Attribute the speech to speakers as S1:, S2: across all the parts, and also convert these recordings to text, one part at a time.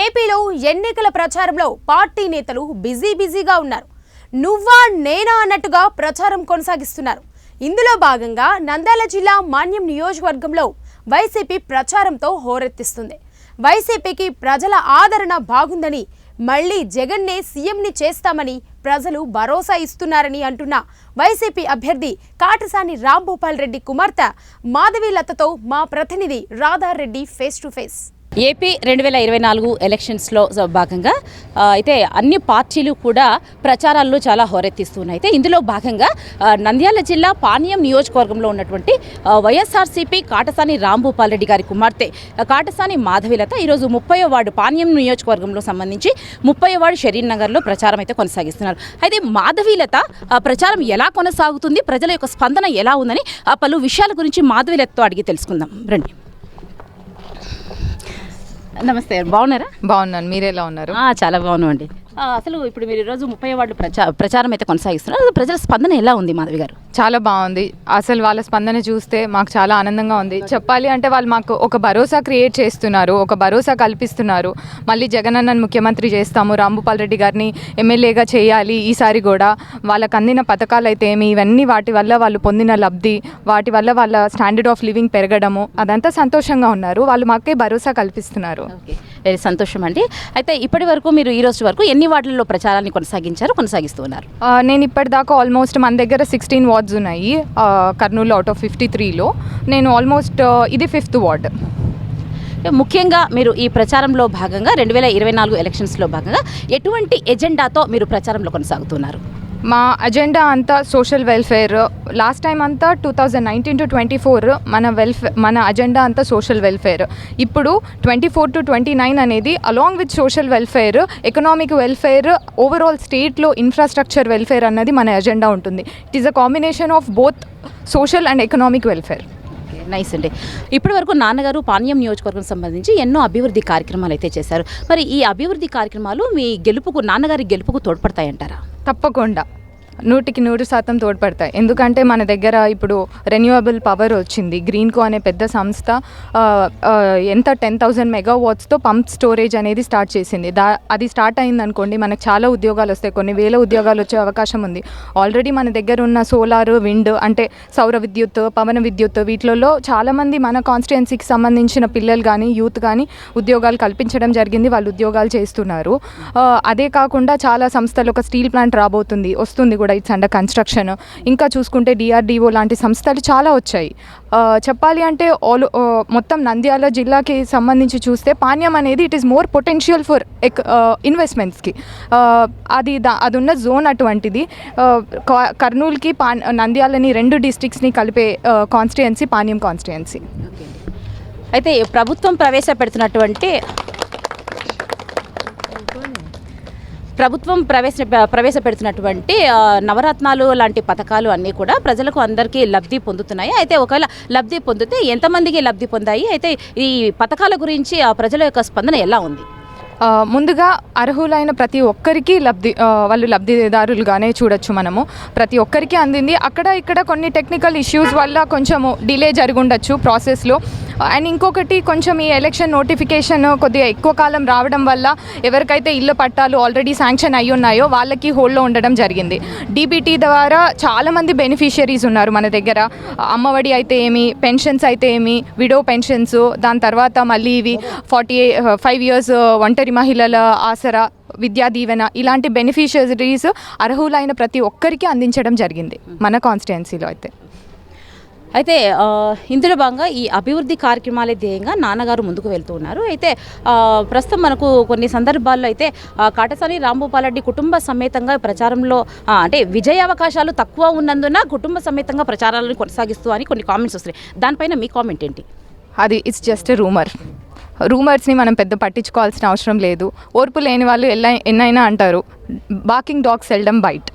S1: ఏపీలో ఎన్నికల ప్రచారంలో పార్టీ నేతలు బిజీ బిజీగా ఉన్నారు. నువ్వా నేనా అన్నట్టుగా ప్రచారం కొనసాగిస్తున్నారు. ఇందులో భాగంగా నంద్యాల జిల్లా మాన్యం నియోజకవర్గంలో వైసీపీ ప్రచారంతో హోరెత్తిస్తుంది. వైసీపీకి ప్రజల ఆదరణ బాగుందని మళ్ళీ జగన్నే సీఎంని చేస్తామని ప్రజలు భరోసా ఇస్తున్నారని అంటున్న వైసీపీ అభ్యర్థి కాటసాని రాంభూపాల్ రెడ్డి కుమార్తె మాధవీలతతో మా ప్రతినిధి Radha Reddy face to face.
S2: AP రెండు వేల ఇరవై నాలుగు ఎలక్షన్స్లో భాగంగా అయితే అన్ని పార్టీలు కూడా ప్రచారాల్లో చాలా హోరెత్తిస్తున్నాయి. అయితే ఇందులో భాగంగా నంద్యాల జిల్లా పానీయం నియోజకవర్గంలో ఉన్నటువంటి వైఎస్ఆర్సీపీ కాటసాని రాంభూపాల్ రెడ్డి గారి కుమార్తె కాటసాని మాధవిలత ఈరోజు ముప్పై వార్డు పానీయం నియోజకవర్గంలో సంబంధించి ముప్పై వార్డు షరీన్ నగర్లో ప్రచారం అయితే కొనసాగిస్తున్నారు. అయితే మాధవీలత ప్రచారం ఎలా కొనసాగుతుంది ప్రజల యొక్క స్పందన ఎలా ఉందని ఆ పలు విషయాల గురించి మాధవీలతతో అడిగి తెలుసుకుందాం. రండి. నమస్తే బాగున్నారా?
S3: బాగున్నాను. మీరు ఎలా ఉన్నారు
S2: చాలా బాగున్నాం అండి ఆ, అసలు ఇప్పుడు మీరు ఈరోజు ముప్పై వార్డు ప్రచా ప్రచారం అయితే కొనసాగిస్తున్నారు. ప్రజల స్పందన ఎలా ఉంది మాధవి గారు?
S3: చాలా బాగుంది. అసలు వాళ్ళ స్పందన చూస్తే మాకు చాలా ఆనందంగా ఉంది. చెప్పాలి అంటే వాళ్ళు మాకు ఒక భరోసా క్రియేట్ చేస్తున్నారు ఒక భరోసా కల్పిస్తున్నారు. మళ్ళీ జగనన్నను ముఖ్యమంత్రి చేస్తాము రాంభూపాల్ రెడ్డి గారిని ఎమ్మెల్యేగా చేయాలి ఈసారి కూడా. వాళ్ళకి అందిన పథకాలు అయితే ఏమి? ఇవన్నీ వాటి వల్ల వాళ్ళు పొందిన లబ్ధి వాటి వల్ల వాళ్ళ స్టాండర్డ్ ఆఫ్ లివింగ్ పెరగడము అదంతా సంతోషంగా ఉన్నారు. వాళ్ళు మాకే భరోసా కల్పిస్తున్నారు.
S2: వెరీ సంతోషం అండి. అయితే ఇప్పటి వరకు మీరు ఈ రోజు వరకు ఎన్ని వార్డులలో ప్రచారాన్ని కొనసాగించారు కొనసాగిస్తూ ఉన్నారు.
S3: నేను ఇప్పటిదాకా ఆల్మోస్ట్ మన దగ్గర సిక్స్టీన్ వార్డ్స్ ఉన్నాయి. కర్నూలు అవుట్ ఆఫ్ ఫిఫ్టీ త్రీలో నేను ఆల్మోస్ట్ ఇది ఫిఫ్త్ వార్డ్.
S2: ముఖ్యంగా మీరు ఈ ప్రచారంలో భాగంగా రెండు వేల ఇరవై నాలుగు ఎలక్షన్స్లో భాగంగా ఎటువంటి ఎజెండాతో మీరు ప్రచారంలో కొనసాగుతున్నారు?
S3: మా అజెండా అంతా సోషల్ వెల్ఫేర్. లాస్ట్ టైం అంతా two thousand nineteen to twenty four మన వెల్ఫేర్ మన అజెండా అంతా సోషల్ వెల్ఫేర్. ఇప్పుడు twenty four to twenty nine అనేది along with social welfare economic welfare overall స్టేట్లో ఇన్ఫ్రాస్ట్రక్చర్ వెల్ఫేర్ అన్నది మన అజెండా ఉంటుంది. It is a combination of both social and economic welfare.
S2: Nice అండి. ఇప్పటి వరకు నాన్నగారు పానీయం నియోజకవర్గం సంబంధించి ఎన్నో అభివృద్ధి కార్యక్రమాలు అయితే చేశారు. మరి ఈ అభివృద్ధి కార్యక్రమాలు మీ గెలుపుకు నాన్నగారి గెలుపుకు తోడ్పడతాయంటారా?
S3: తప్పకుండా. నూటికి నూరు శాతం తోడ్పడతాయి. ఎందుకంటే మన దగ్గర ఇప్పుడు రెన్యూవబుల్ పవర్ వచ్చింది. గ్రీన్కో అనే పెద్ద సంస్థ ఎంత టెన్ థౌజండ్ మెగావాట్స్తో పంప్ స్టోరేజ్ అనేది స్టార్ట్ చేసింది. దా అది స్టార్ట్ అయింది అనుకోండి మనకు చాలా ఉద్యోగాలు వస్తాయి. కొన్ని వేల ఉద్యోగాలు వచ్చే అవకాశం ఉంది. ఆల్రెడీ మన దగ్గర ఉన్న సోలార్ విండ్ అంటే సౌర విద్యుత్ పవన విద్యుత్ వీటిలలో చాలామంది మన కాన్స్టిట్యున్సీకి సంబంధించిన పిల్లలు కానీ యూత్ కానీ ఉద్యోగాలు కల్పించడం జరిగింది. వాళ్ళు ఉద్యోగాలు చేస్తున్నారు. అదే కాకుండా చాలా సంస్థలు ఒక స్టీల్ ప్లాంట్ రాబోతుంది వస్తుంది కూడా. It's under construction. ఇంకా చూసుకుంటే డిఆర్డిఓ లాంటి సంస్థలు చాలా వచ్చాయి. చెప్పాలి అంటే ఆల్ మొత్తం నంద్యాల జిల్లాకి సంబంధించి చూస్తే పాణ్యం అనేది it is more potential for ఎక్ ఇన్వెస్ట్మెంట్స్కి అది దా అది ఉన్న జోన్ అటువంటిది కర్నూలుకి పా నంద్యాలని రెండు డిస్ట్రిక్ట్స్ని కలిపే కాన్స్టిట్యుయెన్సీ పాణ్యం కాన్స్టిట్యుయెన్సీ
S2: అయితే ప్రభుత్వం ప్రవేశపెడుతున్నటువంటి ప్రభుత్వం ప్రవేశ ప్రవేశపెడుతున్నటువంటి నవరత్నాలు లాంటి పథకాలు అన్నీ కూడా ప్రజలకు అందరికీ లబ్ధి పొందుతున్నాయి. అయితే ఒకవేళ లబ్ధి పొందితే ఎంతమందికి లబ్ధి పొందాయి? అయితే ఈ పథకాల గురించి ఆ ప్రజల యొక్క స్పందన ఎలా ఉంది?
S3: ముందుగా అర్హులైన ప్రతి ఒక్కరికి లబ్ధి వాళ్ళు లబ్ధిదారులుగానే చూడొచ్చు మనము. ప్రతి ఒక్కరికి అందింది. అక్కడ ఇక్కడ కొన్ని టెక్నికల్ ఇష్యూస్ వల్ల కొంచెము డిలే జరుగుండొచ్చు ప్రాసెస్లో అండ్ ఇంకొకటి కొంచెం ఈ ఎలక్షన్ నోటిఫికేషన్ కొద్దిగా ఎక్కువ కాలం రావడం వల్ల ఎవరికైతే ఇళ్ళ పట్టాలు ఆల్రెడీ శాంక్షన్ అయి ఉన్నాయో వాళ్ళకి హోల్డ్లో ఉండడం జరిగింది. డీబీటీ ద్వారా చాలామంది బెనిఫిషియరీస్ ఉన్నారు మన దగ్గర. అమ్మఒడి అయితే ఏమి పెన్షన్స్ అయితే ఏమి విడో పెన్షన్స్ దాని తర్వాత మళ్ళీ ఇవి ఫార్టీ ఫైవ్ ఇయర్స్ ఒంటరి మహిళల ఆసరా విద్యా దీవెన ఇలాంటి బెనిఫిషరీస్ అర్హులైన ప్రతి ఒక్కరికి అందించడం జరిగింది మన కాన్స్టిట్యున్సీలో అయితే.
S2: అయితే ఇందులో భాగంగా ఈ అభివృద్ధి కార్యక్రమాలే ధ్యేయంగా నాన్నగారు ముందుకు వెళ్తూ ఉన్నారు. అయితే ప్రస్తుతం మనకు కొన్ని సందర్భాల్లో అయితే కాటసాని రాంభూపాలరెడ్డి కుటుంబ సమేతంగా ప్రచారంలో అంటే విజయ అవకాశాలు తక్కువ ఉన్నందున కుటుంబ సమేతంగా ప్రచారాలను కొనసాగిస్తూ అని కొన్ని కామెంట్స్ వస్తున్నాయి. దానిపైన మీ కామెంట్ ఏంటి?
S3: అది ఇట్స్ జస్ట్ రూమర్ రూమర్స్ని మనం పెద్ద పట్టించుకోవాల్సిన అవసరం లేదు. ఓర్పు లేని వాళ్ళు ఎలా ఎన్నైనా అంటారు. Barking dog seldom bite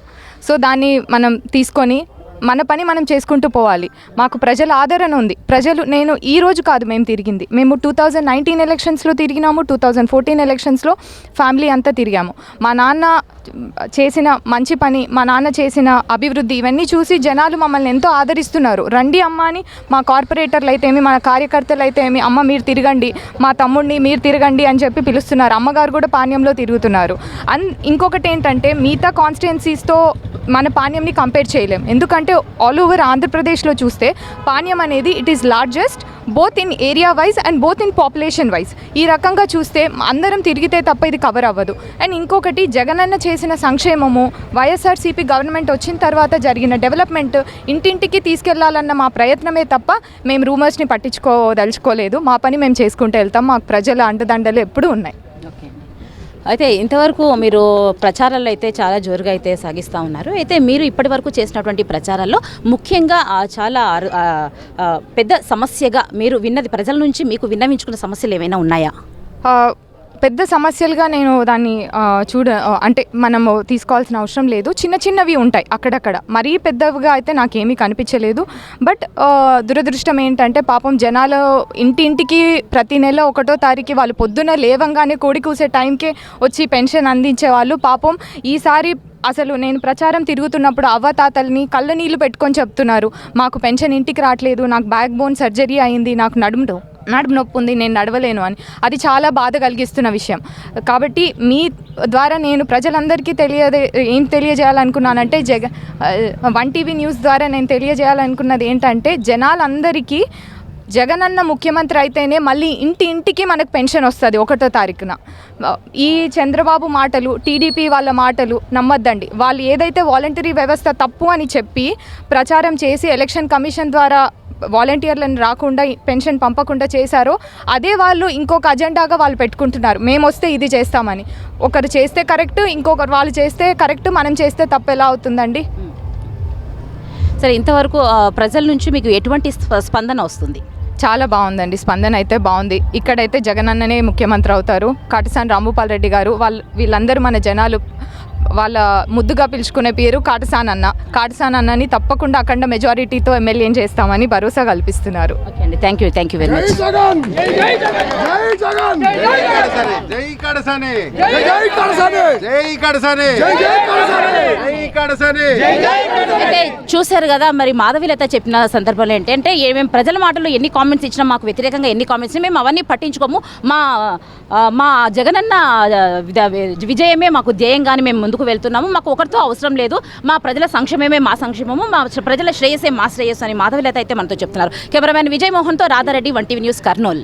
S3: so దాన్ని మనం తీసుకొని మన పని మనం చేసుకుంటూ పోవాలి. మాకు ప్రజల ఆదరణ ఉంది. ప్రజలు నేను ఈ రోజు కాదు మేము తిరిగింది. మేము టూ థౌజండ్ నైన్టీన్ ఎలక్షన్స్లో తిరిగినాము టూ థౌజండ్ ఫోర్టీన్ ఎలక్షన్స్లో ఫ్యామిలీ అంతా తిరిగాము. మా నాన్న చేసిన మంచి పని మా నాన్న చేసిన అభివృద్ధి ఇవన్నీ చూసి జనాలు మమ్మల్ని ఎంతో ఆదరిస్తున్నారు. రండి అమ్మ అని మా కార్పొరేటర్లు అయితే ఏమి మన కార్యకర్తలు అయితే ఏమి అమ్మ మీరు తిరగండి మా తమ్ముడిని మీరు తిరగండి అని చెప్పి పిలుస్తున్నారు. అమ్మగారు కూడా పాణ్యంలో తిరుగుతున్నారు. అండ్ ఇంకొకటి ఏంటంటే మిగతా కాన్స్టిట్యున్సీస్తో మన పానీయంని కంపేర్ చేయలేం. ఎందుకంటే ఆల్ ఓవర్ ఆంధ్రప్రదేశ్లో చూస్తే పానీయం అనేది it is largest both in area wise and both in population wise ఈ రకంగా చూస్తే అందరం తిరిగితే తప్ప ఇది కవర్ అవ్వదు. అండ్ ఇంకొకటి జగనన్న చేసిన సంక్షేమము వైఎస్ఆర్సీపీ గవర్నమెంట్ వచ్చిన తర్వాత జరిగిన డెవలప్మెంట్ ఇంటింటికి తీసుకెళ్ళాలన్న మా ప్రయత్నమే తప్ప మేము రూమర్స్ని పట్టించుకోదలుచుకోలేదు. మా పని మేము చేసుకుంటూ వెళ్తాం. మాకు ప్రజల అండదండలు ఎప్పుడూ ఉన్నాయి.
S2: అయితే ఇంతవరకు మీరు ప్రచారాలు అయితే చాలా జోరుగా అయితే సాగిస్తూ ఉన్నారు. అయితే మీరు ఇప్పటి వరకు చేసినటువంటి ప్రచారాల్లో ముఖ్యంగా చాలా పెద్ద సమస్యగా మీరు విన్నది ప్రజల నుంచి మీకు విన్నవించుకున్న సమస్యలు ఏమైనా ఉన్నాయా?
S3: పెద్ద సమస్యలుగా నేను దాన్ని చూడ అంటే మనము తీసుకోవాల్సిన అవసరం లేదు. చిన్న చిన్నవి ఉంటాయి అక్కడక్కడ. మరీ పెద్దవిగా అయితే నాకేమీ కనిపించలేదు. బట్ దురదృష్టం ఏంటంటే పాపం జనాలు ఇంటింటికి ప్రతి నెల ఒకటో తారీఖు వాళ్ళు పొద్దున లేవంగానే కోడి కూసే టైంకే వచ్చి పెన్షన్ అందించే వాళ్ళు పాపం ఈసారి అసలు నేను ప్రచారం తిరుగుతున్నప్పుడు అవ్వతాతల్ని కళ్ళ నీళ్ళు పెట్టుకొని చెప్తున్నారు. మాకు పెన్షన్ ఇంటికి రావట్లేదు నాకు బ్యాక్ బోన్ సర్జరీ అయింది నాకు నడుము నడుపు నొప్పి ఉంది నేను నడవలేను అని. అది చాలా బాధ కలిగిస్తున్న విషయం. కాబట్టి మీ ద్వారా నేను ప్రజలందరికీ తెలియదే ఏం తెలియజేయాలనుకున్నానంటే జగ వన్ టీవీ న్యూస్ ద్వారా నేను తెలియజేయాలనుకున్నది ఏంటంటే జనాలందరికీ జగనన్న ముఖ్యమంత్రి అయితేనే మళ్ళీ ఇంటి ఇంటికి మనకు పెన్షన్ వస్తుంది ఒకటో తారీఖున. ఈ చంద్రబాబు మాటలు టీడీపీ వాళ్ళ మాటలు నమ్మద్దండి. వాళ్ళు ఏదైతే వాలంటరీ వ్యవస్థ తప్పు అని చెప్పి ప్రచారం చేసి ఎలక్షన్ కమిషన్ ద్వారా వాలంటీర్లను రాకుండా పెన్షన్ పంపకుండా చేశారో అదే వాళ్ళు ఇంకొక అజెండాగా వాళ్ళు పెట్టుకుంటున్నారు. మేము వస్తే ఇది చేస్తామని. ఒకరు చేస్తే కరెక్ట్ ఇంకొకరు వాళ్ళు చేస్తే కరెక్ట్ మనం చేస్తే తప్పు ఎలా అవుతుందండి?
S2: సరే ఇంతవరకు ప్రజల నుంచి మీకు ఎటువంటి స్ప- స్పందన వస్తుంది?
S3: చాలా బాగుందండి. స్పందన అయితే బాగుంది. ఇక్కడైతే జగనన్ననే ముఖ్యమంత్రి అవుతారు. కాటిసాని రాంభూపాల్ రెడ్డి గారు వాళ్ళు వీళ్ళందరూ మన జనాలు వాళ్ళ ముద్దుగా పిలుచుకునే పేరు కాటసాన్ అన్న. కాటసాన్ అన్నని తప్పకుండా అఖండ మెజారిటీతో ఎమ్మెల్యే చేస్తామని భరోసా కల్పిస్తున్నారు.
S2: ఓకే అండి. Thank you thank you very much
S4: Jagan! జై జగన్!
S5: జై కడసనే!
S4: జై జై కడసాని!
S5: జై కడసనే!
S4: జై జై కడసాని!
S5: జై కడసనే!
S2: అయితే చూశారు కదా మరి మాధవిలత చెప్పిన సందర్భంలో ఏంటంటే ఏమేమి ప్రజల మాటలు ఎన్ని కామెంట్స్ ఇచ్చినా మాకు వ్యతిరేకంగా ఎన్ని కామెంట్స్ మేము అవన్నీ పట్టించుకోము. మా మా జగనన్న విజయమే మాకు ధ్యేయంగానే మేము ముందుకు వెళ్తున్నాము. మాకు ఒకరితో అవసరం లేదు. మా ప్రజల సంక్షేమమే మా సంక్షేమము. మా ప్రజల శ్రేయసే మా శ్రేయస్సు అని మాధవిలత అయితే మనతో చెప్తున్నారు. Cameraman Vijay మోహన్తో Radha Reddy one TV news Kurnool.